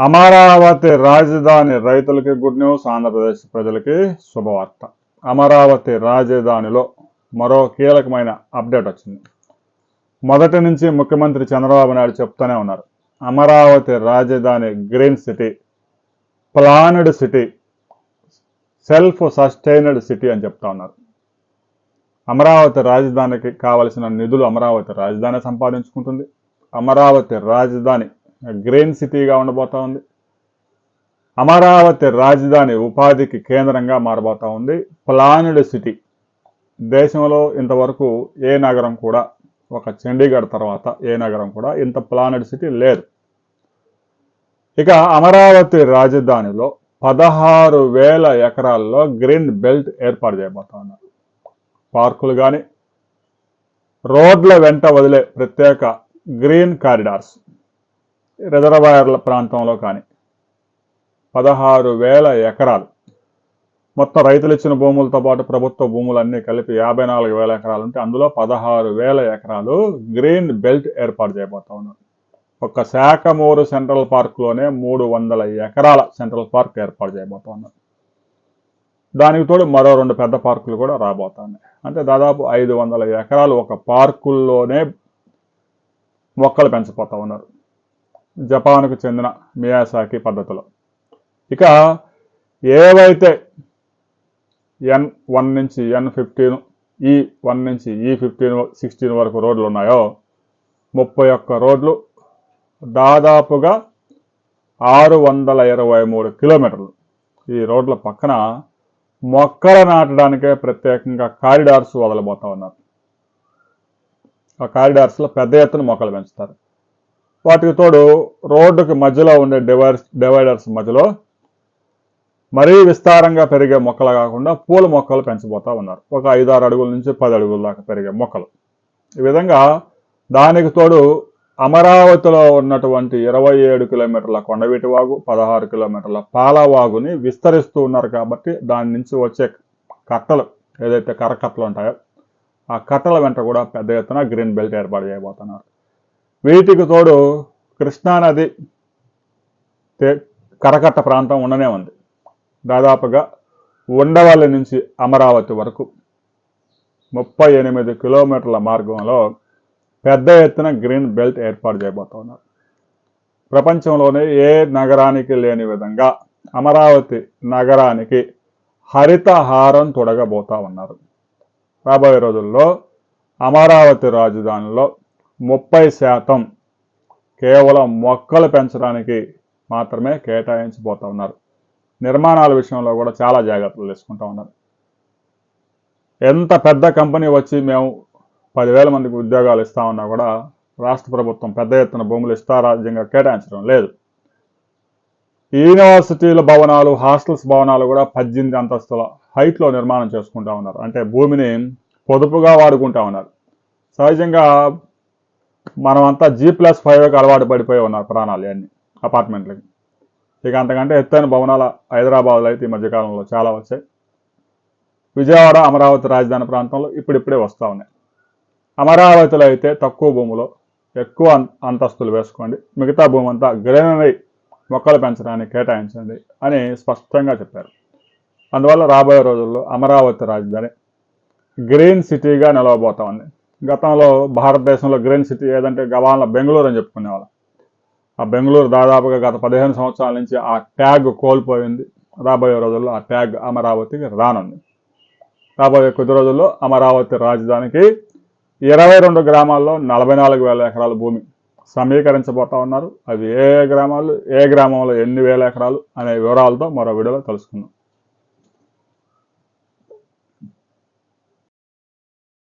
అమరావతి రాజధాని రైతులకి good news Andhra Pradesh ప్రజలకి శుభవార్త. అమరావతి రాజధానిలో మరో కీలకమైన అప్డేట్ వచ్చింది. మొదటి నుంచి ముఖ్యమంత్రి చంద్రబాబు నాయుడు చెప్తూనే ఉన్నారు. అమరావతి రాజధాని green city planned city self sustained city అని చెప్తా ఉన్నారు. అమరావతి రాజధానికి కావలసిన నిధులు అమరావతి రాజధాని సంపాదించుకుంటుంది. అమరావతి రాజధాని గ్రీన్ సిటీగా ఉండబోతా ఉంది. అమరావతి రాజధాని ఉపాధికి కేంద్రంగా మారబోతా ఉంది. Planned city. దేశంలో ఇంతవరకు ఏ నగరం కూడా ఒక చండీగఢ్ తర్వాత ఏ నగరం కూడా ఇంత ప్లానడ్ సిటీ లేదు. ఇక అమరావతి రాజధానిలో పదహారు వేల ఎకరాల్లో గ్రీన్ బెల్ట్ ఏర్పాటు చేయబోతా ఉన్నారు. పార్కులు కానీ రోడ్ల వెంట వదిలే ప్రత్యేక గ్రీన్ కారిడార్స్. రిజర్వాయర్ల ప్రాంతంలో కానీ పదహారు వేల ఎకరాలు. మొత్తం రైతులు ఇచ్చిన భూములతో పాటు ప్రభుత్వ భూములన్నీ కలిపి యాభై నాలుగు వేల ఎకరాలు ఉంటే అందులో పదహారు వేల ఎకరాలు గ్రీన్ బెల్ట్ ఏర్పాటు చేయబోతా ఉన్నారు. ఒక శాఖమూరు సెంట్రల్ పార్క్లోనే మూడు వందల ఎకరాల సెంట్రల్ పార్క్ ఏర్పాటు చేయబోతా ఉన్నారు. దానికి తోడు మరో రెండు పెద్ద పార్కులు కూడా రాబోతున్నాయి అంటే దాదాపు ఐదు వందల ఎకరాలు ఒక పార్కుల్లోనే మొక్కలు పెంచబోతా ఉన్నారు. జపాన్కు చెందిన మియాసాకి పద్ధతిలో. ఇక ఏవైతే ఎన్ వన్ నుంచి ఎన్ ఫిఫ్టీన్ ఈ వన్ నుంచి ఈ ఫిఫ్టీన్ సిక్స్టీన్ వరకు రోడ్లు ఉన్నాయో ముప్పై ఒక్క రోడ్లు దాదాపుగా ఆరు వందల ఇరవై మూడు కిలోమీటర్లు. ఈ రోడ్ల పక్కన మొక్కలు నాటడానికే ప్రత్యేకంగా కారిడార్స్ వదలబోతా ఉన్నారు. ఆ కారిడార్స్లో పెద్ద ఎత్తున మొక్కలు పెంచుతారు. వాటికి తోడు రోడ్డుకి మధ్యలో ఉండే డివైడర్స్ డివైడర్స్ మధ్యలో మరీ విస్తారంగా పెరిగే మొక్కలు కాకుండా పూల మొక్కలు పెంచబోతూ ఉన్నారు. ఒక ఐదారు అడుగుల నుంచి పది అడుగుల దాకా పెరిగే మొక్కలు. ఈ విధంగా దానికి తోడు అమరావతిలో ఉన్నటువంటి ఇరవై ఏడు కిలోమీటర్ల కొండవీటి వాగు పదహారు కిలోమీటర్ల పాలవాగుని విస్తరిస్తూ ఉన్నారు కాబట్టి దాని నుంచి వచ్చే కట్టలు ఏదైతే కర్రకట్టలు ఉంటాయో ఆ కట్టల వెంట కూడా పెద్ద ఎత్తున గ్రీన్ బెల్ట్ ఏర్పాటు చేయబోతున్నారు. వీటికి తోడు కృష్ణానది కరకట్ట ప్రాంతం ఉండనే ఉంది. దాదాపుగా ఉండవల్లి నుంచి అమరావతి వరకు ముప్పై ఎనిమిది కిలోమీటర్ల మార్గంలో పెద్ద ఎత్తున గ్రీన్ బెల్ట్ ఏర్పాటు చేయబోతున్నారు ప్రపంచంలోనే ఏ నగరానికి లేని విధంగా అమరావతి నగరానికి హరితహారం తొడగబోతా ఉన్నారు. రాబోయే రోజుల్లో అమరావతి రాజధానిలో ముప్పై శాతం కేవలం మొక్కలు పెంచడానికి మాత్రమే కేటాయించిపోతూ ఉన్నారు. నిర్మాణాల విషయంలో కూడా చాలా జాగ్రత్తలు తీసుకుంటూ ఉన్నారు. ఎంత పెద్ద కంపెనీ వచ్చి మేము పదివేల మందికి ఉద్యోగాలు ఇస్తామన్నా కూడా రాష్ట్ర ప్రభుత్వం పెద్ద ఎత్తున భూములు ఇష్టారాజ్యంగా కేటాయించడం లేదు. యూనివర్సిటీల భవనాలు హాస్టల్స్ భవనాలు కూడా పద్దెనిమిది అంతస్తుల హైట్లో నిర్మాణం చేసుకుంటా ఉన్నారు. అంటే భూమిని పొదుపుగా వాడుకుంటా ఉన్నారు. సహజంగా మనమంతా జీ ప్లస్ ఫైవ్కి అలవాటు పడిపోయి ఉన్నారు ప్రాణాలు అన్ని అపార్ట్మెంట్లకి ఇక అంతకంటే ఎత్తైన భవనాలు హైదరాబాద్లో అయితే ఈ మధ్యకాలంలో చాలా వచ్చాయి. విజయవాడ అమరావతి రాజధాని ప్రాంతంలో ఇప్పుడిప్పుడే వస్తూ ఉన్నాయి. అమరావతిలో అయితే తక్కువ భూమిలో ఎక్కువ అంతస్తులు వేసుకోండి. మిగతా భూమి అంతా గ్రీనరీ మొక్కలు పెంచడానికి కేటాయించండి అని స్పష్టంగా చెప్పారు. అందువల్ల రాబోయే రోజుల్లో అమరావతి రాజధాని గ్రీన్ సిటీగా నిలవబోతా ఉంది. గతంలో భారతదేశంలో గ్రీన్ సిటీ ఏదంటే గవాన్లో బెంగళూరు అని చెప్పుకునేవాళ్ళం. ఆ బెంగళూరు దాదాపుగా గత పదిహేను సంవత్సరాల నుంచి ఆ ట్యాగ్ కోల్పోయింది. రాబోయే రోజుల్లో ఆ ట్యాగ్ అమరావతికి రానుంది. రాబోయే కొద్ది రోజుల్లో అమరావతి రాజధానికి ఇరవై రెండు గ్రామాల్లో నలభై నాలుగు వేల ఎకరాల భూమి సమీకరించబోతా ఉన్నారు. అవి ఏ ఏ గ్రామాలు ఏ గ్రామంలో ఎన్ని వేల ఎకరాలు అనే వివరాలతో మరో వీడియోలో తెలుసుకుందాం